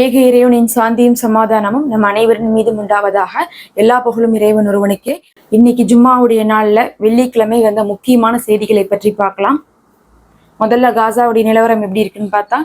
ஏக இறைவனின் சாந்தியும் சமாதானமும் நம் அனைவரின் மீதும் உண்டாவதாக எல்லா புகழும் இறைவன் ஒருவனுக்கே. இன்னைக்கு ஜும்மாவுடைய நாள்ல வெள்ளிக்கிழமை வந்த முக்கியமான செய்திகளை பற்றி பார்க்கலாம். முதல்ல காசாவுடைய நிலவரம் எப்படி இருக்குன்னு பார்த்தா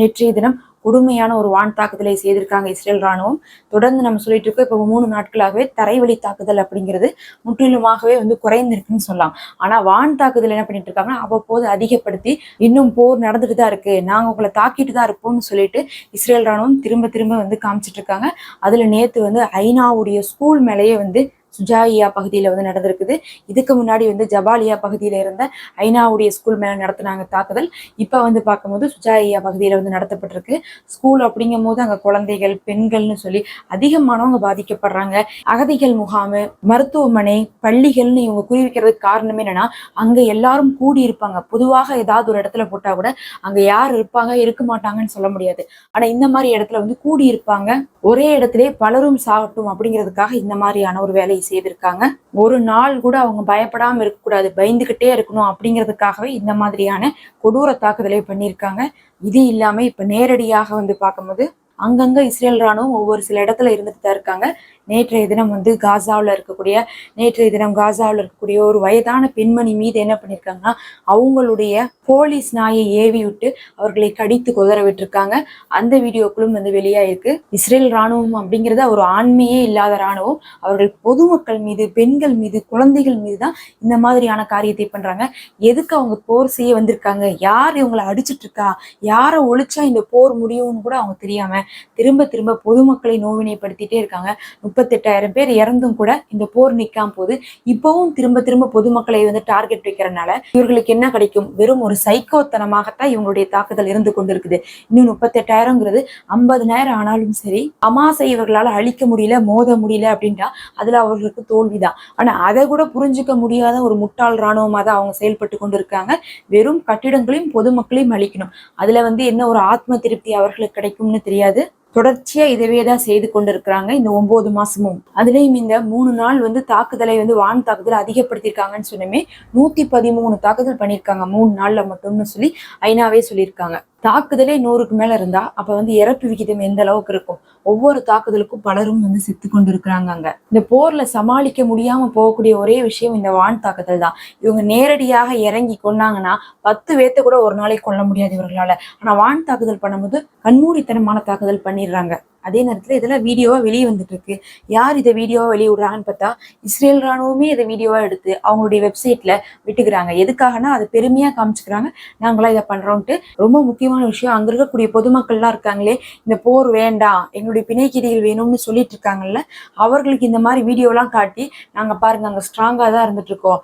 நேற்றைய தினம் கொடுமையான ஒரு வான் தாக்குதலை செய்திருக்காங்க இஸ்ரேல் ராணுவம் தொடர்ந்து நம்ம சொல்லிட்டு இருக்கோம் இப்போ மூணு நாட்களாகவே தரைவழி தாக்குதல் அப்படிங்கிறது முற்றிலுமாகவே வந்து குறைந்திருக்குன்னு சொல்லலாம். ஆனால் வான் தாக்குதல் என்ன பண்ணிட்டு இருக்காங்கன்னா அவ்வப்போது அதிகப்படுத்தி இன்னும் போர் நடந்துட்டு தான் இருக்கு. நாங்கள் உங்களை தாக்கிட்டு தான் இருப்போம்னு சொல்லிட்டு இஸ்ரேல் ராணுவம் திரும்ப திரும்ப வந்து காமிச்சிட்டு இருக்காங்க. அதில் நேற்று வந்து ஐநாவுடைய ஸ்கூல் மேலேயே வந்து சுஜாயியா பகுதியில் வந்து நடந்திருக்குது. இதுக்கு முன்னாடி வந்து ஜபாலியா பகுதியில் இருந்த ஐநாவுடைய ஸ்கூல் மேலே நடத்தினாங்க தாக்குதல். இப்போ வந்து பார்க்கும்போது சுஜாயியா பகுதியில் வந்து நடத்தப்பட்டிருக்கு. ஸ்கூல் அப்படிங்கும் போது அங்கே குழந்தைகள் பெண்கள்னு சொல்லி அதிகமானவங்க பாதிக்கப்படுறாங்க. அகதிகள் முகாமு மருத்துவமனை பள்ளிகள்னு இவங்க குறிவிக்கிறதுக்கு காரணம் என்னன்னா அங்கே எல்லாரும் கூடி இருப்பாங்க பொதுவாக ஏதாவது ஒரு இடத்துல போட்டால் கூட அங்கே யார் இருப்பாங்க இருக்க மாட்டாங்கன்னு சொல்ல முடியாது. ஆனால் இந்த மாதிரி இடத்துல வந்து கூடி இருப்பாங்க ஒரே இடத்துல பலரும் சாகட்டும் அப்படிங்கிறதுக்காக இந்த மாதிரியான ஒரு வேலை செய்திருக்காங்க. ஒரு நாள் கூட அவங்க பயப்படாம இருக்கக்கூடாது பயந்துகிட்டே இருக்கணும் அப்படிங்கிறதுக்காகவே இந்த மாதிரியான கொடூர தாக்குதலை பண்ணியிருக்காங்க. இது இல்லாம இப்ப நேரடியாக வந்து பார்க்கும்போது அங்கங்க இஸ்ரேல் ராணுவம் ஒவ்வொரு சில இடத்துல இருந்துட்டு தான் இருக்காங்க. நேற்றைய தினம் வந்து காசாவில் இருக்கக்கூடிய நேற்றைய தினம் காசாவில் இருக்கக்கூடிய ஒரு வயதான பெண்மணி மீது என்ன பண்ணியிருக்காங்கன்னா அவங்களுடைய போலீஸ் நாயை ஏவி விட்டு அவர்களை கடித்து குதற விட்டுருக்காங்க. அந்த வீடியோக்களும் வந்து வெளியாயிருக்கு. இஸ்ரேல் ராணுவம் அப்படிங்கிறது ஒரு ஆண்மையே இல்லாத ராணுவம் அவர்கள் பொதுமக்கள் மீது பெண்கள் மீது குழந்தைகள் மீது தான் இந்த மாதிரியான காரியத்தை பண்றாங்க. எதுக்கு அவங்க போர் செய்ய வந்திருக்காங்க? யார் இவங்களை அடிச்சிட்டு இருக்கா யாரை ஒழிச்சா இந்த போர் முடியும்னு கூட அவங்க தெரியாம திரும்ப திரும்ப பொதுமக்களை நோவினைப்படுத்திட்டே இருக்காங்க. முப்பத்தெட்டாயிரம் பேர் இறந்தும் கூட இந்த போர் நிக்காம போது இப்பவும் திரும்ப திரும்ப பொதுமக்களை வந்து டார்கெட் வைக்கிறனால இவர்களுக்கு என்ன கிடைக்கும்? வெறும் ஒரு சைக்கோத்தனமாகத்தான் இவங்களுடைய தாக்குதல் இருந்து கொண்டிருக்குது. இன்னும் முப்பத்தெட்டாயிரங்கிறது ஐம்பதுனாயிரம் ஆனாலும் சரி அமாசை இவர்களால் அழிக்க முடியல மோத முடியல அப்படின்ட்டா அதுல அவர்களுக்கு தோல்விதான். ஆனா அதை கூட புரிஞ்சுக்க முடியாத ஒரு முட்டாள் இராணுவமாக தான் அவங்க செயல்பட்டு கொண்டிருக்காங்க. வெறும் கட்டிடங்களையும் பொதுமக்களையும் அழிக்கணும். அதுல வந்து என்ன ஒரு ஆத்ம திருப்தி அவர்களுக்கு கிடைக்கும்னு தெரியாது? தொடர்ச்சியா இதவே தான் செய்து கொண்டிருக்கிறாங்க. இந்த ஒன்பது மாசமும். அதுலயும் இந்த மூணு நாள் வந்து தாக்குதலை வந்து வான் தாக்குதல் அதிகப்படுத்தியிருக்காங்கன்னு சொன்னமே நூத்தி பதிமூணு தாக்குதல் பண்ணியிருக்காங்க. மூணு நாள்ல மட்டும்னு சொல்லி ஐநாவே சொல்லியிருக்காங்க. தாக்குதலே நூறுக்கு மேல இருந்தா அப்ப வந்து இறப்பு விகிதம் எந்த அளவுக்கு இருக்கும்? ஒவ்வொரு தாக்குதலுக்கும் பலரும் வந்து செத்து கொண்டு இருக்கிறாங்க அங்க. இந்த போர்ல சமாளிக்க முடியாம போகக்கூடிய ஒரே விஷயம் இந்த வான் தாக்குதல் தான். இவங்க நேரடியாக இறங்கி கொண்டாங்கன்னா பத்து பேத்த கூட ஒரு நாளைக்கு கொல்ல முடியாது இவர்களால. ஆனா வான் தாக்குதல் பண்ணும்போது கண்மூடித்தனமான தாக்குதல் பண்ணிடுறாங்க. அதே நேரத்தில் இதெல்லாம் வீடியோவாக வெளியே வந்துட்டு இருக்கு யார் இதை வீடியோவா வெளியே விடுறாங்கன்னு பார்த்தா இஸ்ரேல் ராணுவமே இதை வீடியோவாக எடுத்து அவங்களுடைய வெப்சைட்டில் விட்டுக்கிறாங்க. எதுக்காகனா அதை பெருமையாக காமிச்சுக்கிறாங்க. நாங்களாம் இதை பண்ணுறோன்ட்டு ரொம்ப முக்கியமான விஷயம் அங்கே இருக்கக்கூடிய பொதுமக்கள்லாம் இருக்காங்களே இந்த போர் வேண்டாம் எங்களுடைய பிணைக்கிரிகள் வேணும்னு சொல்லிட்டு இருக்காங்கல்ல அவர்களுக்கு இந்த மாதிரி வீடியோலாம் காட்டி நாங்கள் பாருங்க நாங்கள் ஸ்ட்ராங்காக தான் இருந்துட்டு இருக்கோம்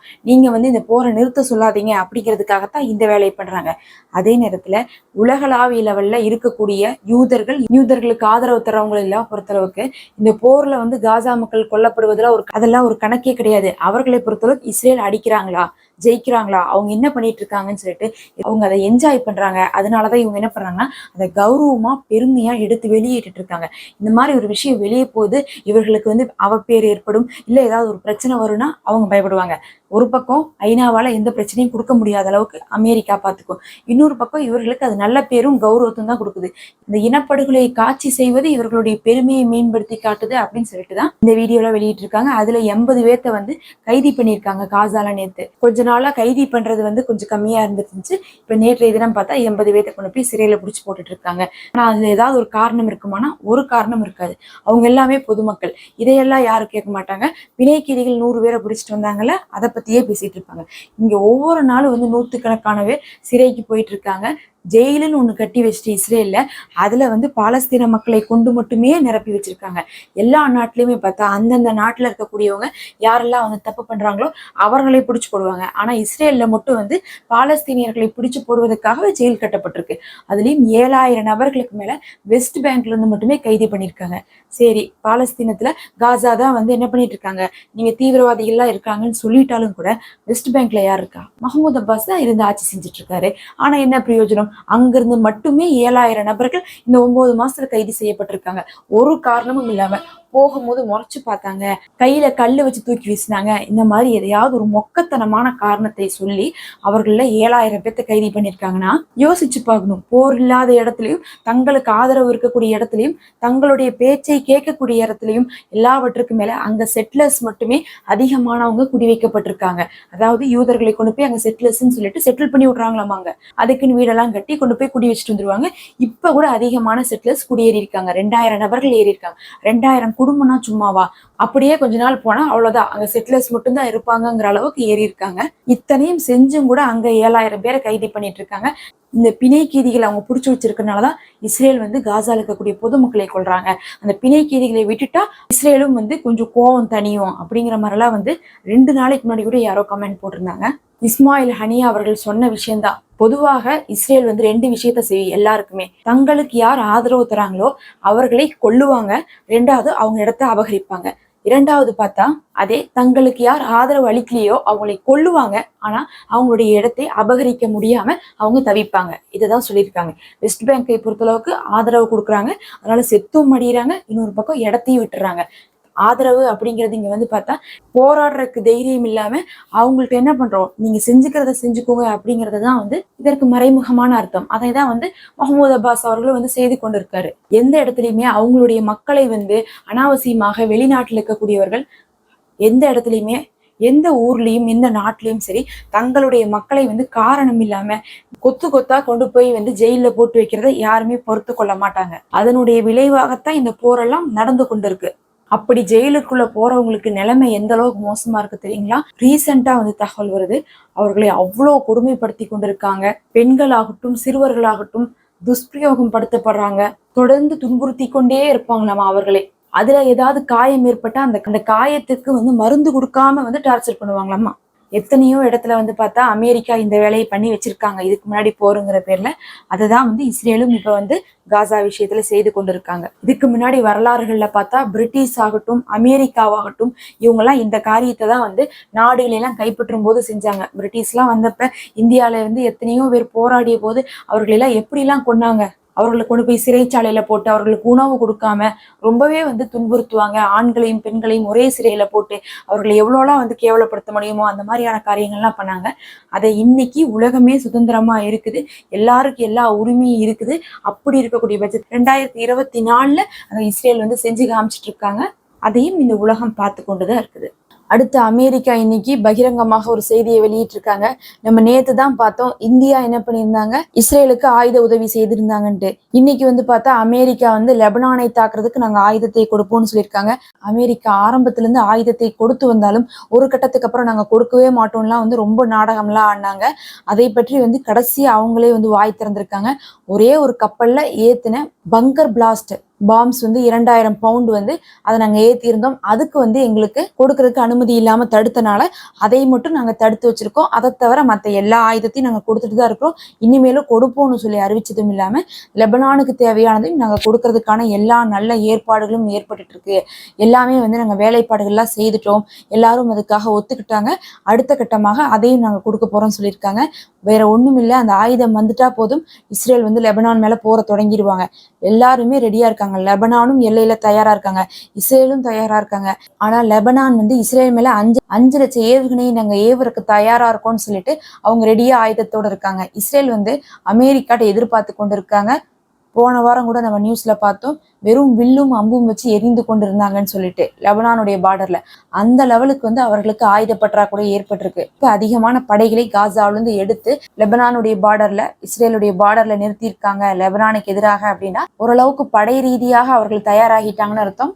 வந்து இந்த போரை நிறுத்த சொல்லாதீங்க அப்படிங்கிறதுக்காகத்தான் இந்த வேலையை பண்றாங்க. அதே நேரத்தில் உலகளாவிய லெவலில் இருக்கக்கூடிய யூதர்கள் யூதர்களுக்கு ஆதரவு தரவங்களை எல்லாம் பொறுத்தளவுக்கு இந்த போர்ல வந்து காசா மக்கள் கொல்லப்படுவதில் ஒரு அதெல்லாம் ஒரு கணக்கே கிடையாது. அவர்களை பொறுத்தளவுக்கு இஸ்ரேல் அடிக்கிறாங்களா? ஜெயிக்கிறாங்களா? அவங்க என்ன பண்ணிட்டு இருக்காங்கன்னு சொல்லிட்டு அவங்க அதை என்ஜாய் பண்றாங்க. அதனாலதான் இவங்க என்ன பண்றாங்கன்னா அதை கௌரவமா பெருமையா எடுத்து வெளியிட்டு இருக்காங்க இந்த மாதிரி ஒரு விஷயம் வெளியே போகுது. இவர்களுக்கு வந்து அவப்பேர் ஏற்படும். இல்ல ஏதாவது ஒரு பிரச்சனை வரும்னா அவங்க பயப்படுவாங்க. ஒரு பக்கம் ஐநாவால எந்த பிரச்சனையும் கொடுக்க முடியாத அளவுக்கு அமெரிக்கா பார்த்துக்கும் இன்னொரு பக்கம் இவர்களுக்கு அது நல்ல பேரும் கௌரவத்தும் தான் கொடுக்குது. இந்த இனப்படுகொலை காட்சி செய்வது இவர்களுடைய பெருமையை மேம்படுத்தி காட்டுது அப்படின்னு சொல்லிட்டு தான் இந்த வீடியோல வெளியிட்டு இருக்காங்க அதுல எண்பது பேர்த்த வந்து கைதி பண்ணியிருக்காங்க காசால நேத்து. கொஞ்ச நாளாக கைதி பண்றது வந்து கொஞ்சம் கம்மியா இருந்துருந்துச்சு. இப்போ நேற்றைய தினம் பார்த்தா எண்பது பேர்த்த கொண்டு போய் சிறையில பிடிச்சி போட்டுட்டு இருக்காங்க. ஆனா அதுல ஏதாவது ஒரு காரணம் இருக்குமானா ஒரு காரணம் இருக்காது. அவங்க எல்லாமே பொதுமக்கள். இதையெல்லாம் யாரும் கேட்க மாட்டாங்க. வினைக்கிரிகள் நூறு பேரை பிடிச்சிட்டு வந்தாங்கல்ல அதை பற்றியே பேசிட்டு இருப்பாங்க. இங்க ஒவ்வொரு நாளும் வந்து நூற்றுக்கணக்கான பேர் சிறைக்கு போயிட்டு இருக்காங்க. ஜெயிலுன்னு ஒன்று கட்டி வச்சுட்டு இஸ்ரேலில் அதில் வந்து பாலஸ்தீன மக்களை கொண்டு மட்டுமே நிரப்பி வச்சிருக்காங்க. எல்லா நாட்டிலையுமே பார்த்தா அந்தந்த நாட்டில் இருக்கக்கூடியவங்க யாரெல்லாம் வந்து தப்பு பண்ணுறாங்களோ அவர்களை பிடிச்சி போடுவாங்க. ஆனால் இஸ்ரேலில் மட்டும் வந்து பாலஸ்தீனியர்களை பிடிச்சி போடுவதற்காகவே ஜெயில் கட்டப்பட்டிருக்கு. அதுலேயும் ஏழாயிரம் நபர்களுக்கு மேலே வெஸ்ட் பேங்க்ல இருந்து மட்டுமே கைது பண்ணியிருக்காங்க. சரி பாலஸ்தீனத்தில் காசா தான் வந்து என்ன பண்ணிட்டு இருக்காங்க? நீங்கள் தீவிரவாதிகள்லாம் இருக்காங்கன்னு சொல்லிட்டாலும் கூட வெஸ்ட் பேங்க்ல யார் இருக்கா? மஹமூத் அப்பாஸ் தான் இருந்து ஆட்சி செஞ்சுட்டு இருக்காரு. ஆனால் என்ன பிரயோஜனம்? அங்கிருந்து மட்டுமே ஏழாயிரம் நபர்கள் இந்த ஒன்பது மாசத்துல கைது செய்யப்பட்டிருக்காங்க. ஒரு காரணமும் இல்லாம போகும்போது முறைச்சு பார்த்தாங்க. கையில கல்லு வச்சு தூக்கி வீசினாங்க. இந்த மாதிரி எதையாவது ஒரு மொக்கத்தனமான காரணத்தை சொல்லி அவர்கள ஏழாயிரம் பேர்த்த கைது பண்ணியிருக்காங்கன்னா யோசிச்சு பார்க்கணும். போர் இல்லாத இடத்துலயும் தங்களுக்கு ஆதரவு இருக்கக்கூடிய இடத்துலயும் தங்களுடைய பேச்சை கேட்கக்கூடிய இடத்துலயும் எல்லாவற்றுக்கும் மேல அங்க செட்டிலர்ஸ் மட்டுமே அதிகமானவங்க குடி வைக்கப்பட்டிருக்காங்க அதாவது யூதர்களை கொண்டு போய் அங்க செட்டிலர்ஸ்ன்னு சொல்லிட்டு செட்டில் பண்ணி விடுறாங்களாமாங்க. அதுக்குன்னு வீடெல்லாம் கட்டி கொண்டு போய் குடி வச்சுட்டு வந்துருவாங்க. இப்ப கூட அதிகமான செட்டிலர்ஸ் குடியேறி இருக்காங்க ரெண்டாயிரம் நபர்கள் ஏறி இருக்காங்க ரெண்டாயிரம் குடும்பம்னா சும்மாவா? அப்படியே கொஞ்ச நாள் போனா அவ்வளவுதான். அங்க செட்டிலர்ஸ் மட்டும்தான் இருப்பாங்கங்கிற அளவுக்கு ஏறி இருக்காங்க. இத்தனையும் செஞ்சும் கூட அங்க ஏழாயிரம் பேரை கைது பண்ணிட்டு இருக்காங்க. இந்த பிணை கீதிகளை அவங்க பிடிச்சி வச்சிருக்கனாலதான் இஸ்ரேல் வந்து காசால இருக்கக்கூடிய பொதுமக்களை கொள்றாங்க அந்த பிணை கீதிகளை விட்டுட்டா இஸ்ரேலும் வந்து கொஞ்சம் கோவம் தனியும் அப்படிங்கிற மாதிரிலாம் வந்து ரெண்டு நாளைக்கு முன்னாடி கூட யாரோ கமெண்ட் போட்டிருந்தாங்க. இஸ்மாயில் ஹனியா அவர்கள் சொன்ன விஷயம்தான். பொதுவாக இஸ்ரேல் வந்து ரெண்டு விஷயத்த செய்யும் எல்லாருக்குமே. தங்களுக்கு யார் ஆதரவு தராங்களோ அவர்களை கொல்லுவாங்க. ரெண்டாவது அவங்க இடத்த அபகரிப்பாங்க. இரண்டாவது பார்த்தா அதே தங்களுக்கு யார் ஆதரவு அளிக்கலையோ அவங்களை கொல்லுவாங்க. ஆனா அவங்களுடைய இடத்தை அபகரிக்க முடியாம அவங்க தவிப்பாங்க. இதுதான் சொல்லியிருக்காங்க. வெஸ்ட் பேங்கை பொறுத்தளவுக்கு ஆதரவு கொடுக்குறாங்க. அதனால செத்தும் மடிகிறாங்க இன்னொரு பக்கம் இடத்தையும் விட்டுறாங்க. ஆதரவு அப்படிங்கிறது இங்க வந்து பார்த்தா போராடுறதுக்கு தைரியம் இல்லாம அவங்கள்ட்ட என்ன பண்றோம்? நீங்க செஞ்சுக்கிறத செஞ்சுக்கோங்க அப்படிங்கறது தான் வந்து இதற்கு மறைமுகமான அர்த்தம். அதை தான் வந்து முகமது அப்பாஸ் அவர்களும் வந்து செய்து கொண்டிருக்காரு. எந்த இடத்துலையுமே அவங்களுடைய மக்களை வந்து அனாவசியமாக வெளிநாட்டில் இருக்கக்கூடியவர்கள் எந்த இடத்துலையுமே எந்த ஊர்லயும் எந்த நாட்டிலையும் சரி தங்களுடைய மக்களை வந்து காரணம் இல்லாம கொத்து கொத்தா கொண்டு போய் வந்து ஜெயில போட்டு வைக்கிறத யாருமே பொறுத்து கொள்ள மாட்டாங்க. அதனுடைய விளைவாகத்தான் இந்த போரெல்லாம் நடந்து கொண்டிருக்கு. அப்படி ஜெயிலுக்குள்ள போறவங்களுக்கு நிலைமை எந்த அளவுக்கு மோசமா இருக்கு தெரியுங்களா? ரீசெண்டா வந்து தகவல் வருது. அவர்களை அவ்வளோ கொடுமைப்படுத்தி கொண்டிருக்காங்க. பெண்களாகட்டும் சிறுவர்களாகட்டும் துஷ்பிரயோகம் படுத்தப்படுறாங்க தொடர்ந்து துன்புறுத்தி கொண்டே இருப்பாங்களாமா அவர்களே? அதுல ஏதாவது காயம் ஏற்பட்டா அந்த அந்த காயத்துக்கு வந்து மருந்து கொடுக்காம வந்து டார்ச்சர் பண்ணுவாங்களாமா? எத்தனையோ இடத்துல வந்து பார்த்தா அமெரிக்கா இந்த வேலையை பண்ணி வச்சிருக்காங்க. இதுக்கு முன்னாடி போருங்கிற பேர்ல அதுதான் வந்து இஸ்ரேலும் இப்ப வந்து காசா விஷயத்துல செய்து கொண்டிருக்காங்க. இதுக்கு முன்னாடி வரலாறுகள்ல பார்த்தா பிரிட்டிஷ் ஆகட்டும் அமெரிக்காவாகட்டும் இவங்கெல்லாம் இந்த காரியத்தை தான் வந்து நாடுகளெல்லாம் கைப்பற்றும் போது செஞ்சாங்க. பிரிட்டிஷ்லாம் வந்தப்ப இந்தியாவில இருந்து எத்தனையோ பேர் போராடிய போது அவர்களெல்லாம் எப்படிலாம் கொன்னாங்க? அவர்களை கொண்டு போய் சிறைச்சாலையில போட்டு அவர்களுக்கு உணவு கொடுக்காம ரொம்பவே வந்து துன்புறுத்துவாங்க. ஆண்களையும் பெண்களையும் ஒரே சிறையில போட்டு அவர்களை எவ்வளோலாம் வந்து கேவலப்படுத்த முடியுமோ அந்த மாதிரியான காரியங்கள்லாம் பண்ணாங்க. அதை இன்னைக்கு உலகமே சுதந்திரமா இருக்குது. எல்லாருக்கும் எல்லா உரிமையும் இருக்குது. அப்படி இருக்கக்கூடிய பட்சம் ரெண்டாயிரத்தி இருபத்தி நாலுல அந்த இஸ்ரேல் வந்து செஞ்சு காமிச்சிட்டு இருக்காங்க. அதையும் இந்த உலகம் பார்த்து கொண்டுதான் இருக்குது. அடுத்து அமெரிக்கா இன்னைக்கு பகிரங்கமாக ஒரு செய்தியை வெளியிட்டிருக்காங்க. நம்ம நேத்து தான் பார்த்தோம். இந்தியா என்ன பண்ணியிருந்தாங்க? இஸ்ரேலுக்கு ஆயுத உதவி செய்திருந்தாங்கன்ட்டு. இன்னைக்கு வந்து பார்த்தா அமெரிக்கா வந்து லெபனானை தாக்குறதுக்கு நாங்கள் ஆயுதத்தை கொடுப்போம்னு சொல்லியிருக்காங்க. அமெரிக்கா ஆரம்பத்துலேருந்து ஆயுதத்தை கொடுத்து வந்தாலும் ஒரு கட்டத்துக்கு அப்புறம் நாங்கள் கொடுக்கவே மாட்டோம்லாம் வந்து ரொம்ப நாடகம்லாம் ஆடினாங்க. அதை பற்றி வந்து கடைசி அவங்களே வந்து வாய் திறந்திருக்காங்க. ஒரே ஒரு கப்பலில் ஏத்தின பங்கர் பிளாஸ்ட் பாம்ஸ் வந்து இரண்டாயிரம் பவுண்ட் வந்து அதை நாங்கள் ஏற்றியிருந்தோம் அதுக்கு வந்து எங்களுக்கு கொடுக்கறதுக்கு அனுமதி இல்லாமல் தடுத்தனால அதை மட்டும் நாங்கள் தடுத்து வச்சுருக்கோம். அதை தவிர மற்ற எல்லா ஆயுதத்தையும் நாங்கள் கொடுத்துட்டு தான் இருக்கிறோம். இனிமேலும் கொடுப்போம்னு சொல்லி அறிவிச்சதும் இல்லாமல் லெபனானுக்கு தேவையானதையும் நாங்கள் கொடுக்கறதுக்கான எல்லா நல்ல ஏற்பாடுகளும் ஏற்பட்டுட்டு இருக்கு. எல்லாமே வந்து நாங்கள் வேலைப்பாடுகள்லாம் செய்துட்டோம். எல்லாரும் அதுக்காக ஒத்துக்கிட்டாங்க. அடுத்த கட்டமாக அதையும் நாங்கள் கொடுக்க போகிறோம்னு சொல்லியிருக்காங்க. வேற ஒன்றும் இல்லை அந்த ஆயுதம் வந்துட்டா போதும். இஸ்ரேல் வந்து லெபனான் மேலே போற தொடங்கிடுவாங்க எல்லாருமே ரெடியா இருக்காங்க. லெபனானும் எல்லையில தயாரா இருக்காங்க. இஸ்ரேலும் தயாரா இருக்காங்க. ஆனா லெபனான் வந்து இஸ்ரேல் மேல அஞ்சு அஞ்சு லட்சம் ஏவுகணையை நாங்க ஏவருக்கு தயாரா இருக்கோம்னு சொல்லிட்டு அவங்க ரெடியா ஆயுதத்தோட இருக்காங்க. இஸ்ரேல் வந்து அமெரிக்காட்ட எதிர்பார்த்து கொண்டு இருக்காங்க போன வாரம் கூட நம்ம நியூஸ்ல பார்த்தோம் வெறும் வில்லும் அம்பும் வச்சு எரிந்து கொண்டு இருந்தாங்கன்னு சொல்லிட்டு லெபனானுடைய பார்டர்ல அந்த லெவலுக்கு வந்து அவர்களுக்கு ஆயுத பற்றாக்குறை ஏற்பட்டிருக்கு. இப்ப அதிகமான படைகளை காசாவிலிருந்து எடுத்து லெபனானுடைய பார்டர்ல இஸ்ரேலுடைய பார்டர்ல நிறுத்தியிருக்காங்க. லெபனானுக்கு எதிராக அப்படின்னா ஓரளவுக்கு படை ரீதியாக அவர்கள் தயாராகிட்டாங்கன்னு அர்த்தம்.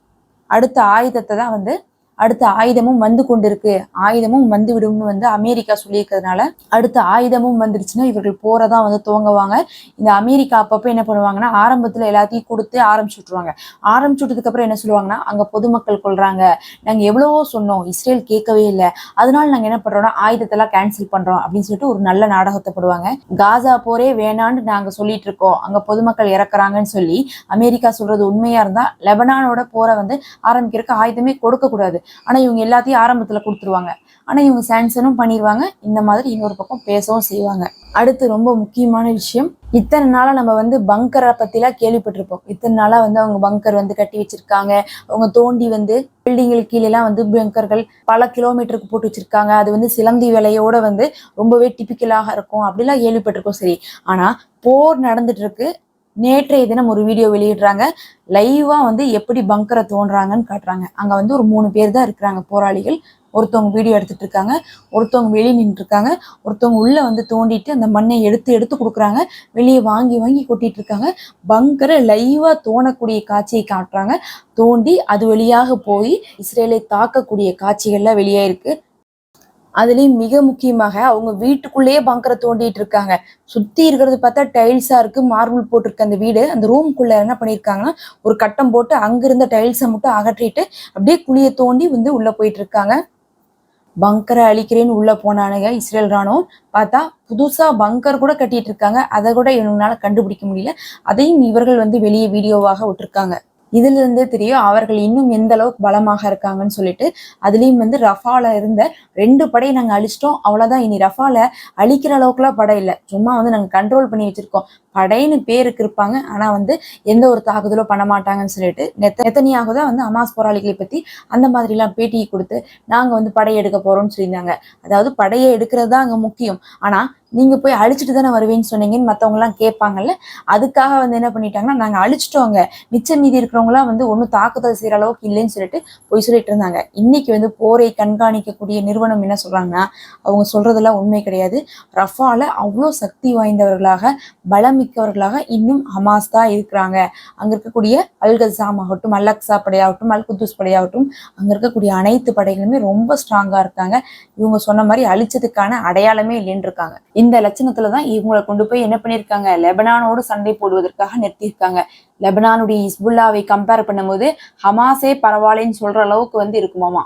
அடுத்த ஆயுதத்தை தான் வந்து அடுத்த ஆயுதமும் வந்து கொண்டிருக்கு. ஆயுதமும் வந்து விடும்னு வந்து அமெரிக்கா சொல்லியிருக்கிறதுனால அடுத்த ஆயுதமும் வந்துருச்சுன்னா இவர்கள் போறதான் வந்து துவங்குவாங்க. இந்த அமெரிக்கா அப்பப்போ என்ன பண்ணுவாங்கன்னா ஆரம்பத்துல எல்லாத்தையும் கொடுத்து ஆரம்பிச்சு விட்டுருவாங்க. ஆரம்பிச்சு விட்டதுக்கப்புறம் என்ன சொல்லுவாங்கன்னா அங்க பொதுமக்கள் கொள்றாங்க. நாங்க எவ்வளவோ சொன்னோம் இஸ்ரேல் கேட்கவே இல்லை. அதனால நாங்க என்ன பண்றோம்னா ஆயுதத்தெல்லாம் கேன்சல் பண்றோம். அப்படின்னு சொல்லிட்டு ஒரு நல்ல நாடகத்தை போடுவாங்க. காசா போரே வேணான்னு நாங்க சொல்லிட்டு இருக்கோம். அங்க பொதுமக்கள் இறக்குறாங்கன்னு சொல்லி அமெரிக்கா சொல்றது உண்மையா இருந்தா லெபனானோட போரை வந்து ஆரம்பிக்கிறதுக்கு ஆயுதமே கொடுக்க ஆனால் ஆனா இவங்க எல்லாத்தையும் ஆரம்பத்தில் கொடுத்துருவாங்க. ஆனால் இவங்க சாங்ஷனும் பண்ணிடுவாங்க இந்த மாதிரி இன்னொரு பக்கம் பேசவும் செய்வாங்க. அடுத்து ரொம்ப முக்கியமான விஷயம் இத்தனை நாளாக நம்ம வந்து பங்கரை பற்றிலாம் கேள்விப்பட்டிருப்போம். இத்தனை நாளாக வந்து அவங்க பங்கர் வந்து கட்டி வச்சிருக்காங்க. அவங்க தோண்டி வந்து பில்டிங்களுக்கு கீழேலாம் வந்து பங்கர்கள் பல கிலோமீட்டருக்கு போட்டு வச்சிருக்காங்க. அது வந்து சிலந்தி வேலையோட வந்து ரொம்பவே டிபிக்கலாக இருக்கும். அப்படிலாம் கேள்விப்பட்டிருக்கோம் சரி. ஆனால் போர் நடந்துட்டு இருக்கு. நேற்றைய தினம் ஒரு வீடியோ வெளியிடுறாங்க. லைவாக வந்து எப்படி பங்கரை தோன்றாங்கன்னு காட்டுறாங்க. அங்க வந்து ஒரு மூணு பேர் தான் இருக்கிறாங்க போராளிகள். ஒருத்தவங்க வீடியோ எடுத்துட்டு இருக்காங்க. ஒருத்தவங்க வெளியே நின்றுருக்காங்க ஒருத்தவங்க உள்ள வந்து தோண்டிட்டு அந்த மண்ணை எடுத்து எடுத்து கொடுக்குறாங்க. வெளியே வாங்கி வாங்கி கொட்டிட்டு இருக்காங்க. பங்கரை லைவாக தோணக்கூடிய காட்சியை காட்டுறாங்க. தோண்டி அது வழியாக போய் இஸ்ரேலை தாக்கக்கூடிய காட்சிகள்லாம் வெளியே இருக்கு அதுலேயும் மிக முக்கியமாக அவங்க வீட்டுக்குள்ளேயே பங்கரை தோண்டிட்டு இருக்காங்க. சுத்தி இருக்கிறது பார்த்தா டைல்ஸா இருக்கு மார்பிள் போட்டிருக்க அந்த வீடு. அந்த ரூம்குள்ள என்ன பண்ணியிருக்காங்கன்னா ஒரு கட்டம் போட்டு அங்கிருந்த டைல்ஸை மட்டும் அகற்றிட்டு அப்படியே குழியை தோண்டி வந்து உள்ள போயிட்டு இருக்காங்க. பங்கரை அழிக்கிறேன்னு உள்ள போனானுங்க இஸ்ரேல் ராணுவம். பார்த்தா புதுசா பங்கர் கூட கட்டிட்டு இருக்காங்க. அதை கூட இவங்களால கண்டுபிடிக்க முடியல. அதையும் இவர்கள் வந்து வெளியே வீடியோவாக விட்டுருக்காங்க. இதுல இருந்தே தெரியும் அவர்கள் இன்னும் எந்த அளவுக்கு பலமாக இருக்காங்கன்னு சொல்லிட்டு. அதுலயும் வந்து ரஃபால இருந்த ரெண்டு படையை நாங்க அழிச்சிட்டோம். அவ்வளவுதான். இனி ரஃபால அழிக்கிற அளவுக்குலாம் படை இல்லை. சும்மா வந்து நாங்க கண்ட்ரோல் பண்ணி வச்சிருக்கோம். படைன்னு பேருக்கு இருப்பாங்க ஆனா வந்து எந்த ஒரு தாக்குதலும் பண்ண மாட்டாங்கன்னு சொல்லிட்டு நெத்த நெத்தனியாக தான் வந்து அமாஸ் போராளிகளை பத்தி அந்த மாதிரிலாம் பேட்டி கொடுத்து நாங்க வந்து படை எடுக்க போறோம்னு சொல்லியிருந்தாங்க. அதாவது படையை எடுக்கிறது தான் அங்க முக்கியம். ஆனா நீங்க போய் அழிச்சிட்டு தானே வருவேன்னு சொன்னீங்கன்னு மற்றவங்களாம் எல்லாம் கேட்பாங்கல்ல. அதுக்காக வந்து என்ன பண்ணிட்டாங்கன்னா நாங்க அழிச்சிட்டோங்க மிச்சம் மீதி இருக்கிறவங்களாம் வந்து ஒன்றும் தாக்குதல் செய்யற அளவுக்கு இல்லைன்னு சொல்லிட்டு போய் சொல்லிட்டு இருந்தாங்க. இன்னைக்கு வந்து போரை கண்காணிக்கக்கூடிய நிறுவனம் என்ன சொல்றாங்கன்னா அவங்க சொல்றதெல்லாம் உண்மை கிடையாது. ரஃபால அவ்வளோ சக்தி வாய்ந்தவர்களாக பலம் மிக்கவர்களாக இன்னும் ஹமாஸ் தான் இருக்கிறாங்க. அங்க இருக்கக்கூடிய அல் கசாம் ஆகட்டும் அல் அக்ஸா படையாகட்டும் அல் குத்துஸ் படையாகட்டும் அங்க இருக்கக்கூடிய அனைத்து படைகளுமே ரொம்ப ஸ்ட்ராங்கா இருக்காங்க. இவங்க சொன்ன மாதிரி அழிச்சதுக்கான அடையாளமே இல்லைன்னு இருக்காங்க. இந்த லட்சணத்துல தான் இவங்களை கொண்டு போய் என்ன பண்ணியிருக்காங்க? லெபனானோடு சண்டை போடுவதற்காக நிறுத்தியிருக்காங்க. லெபனானுடைய இஸ்புல்லாவை கம்பேர் பண்ணும்போது ஹமாஸே பரவாயில்லைன்னு சொல்ற அளவுக்கு வந்து இருக்குமாமா?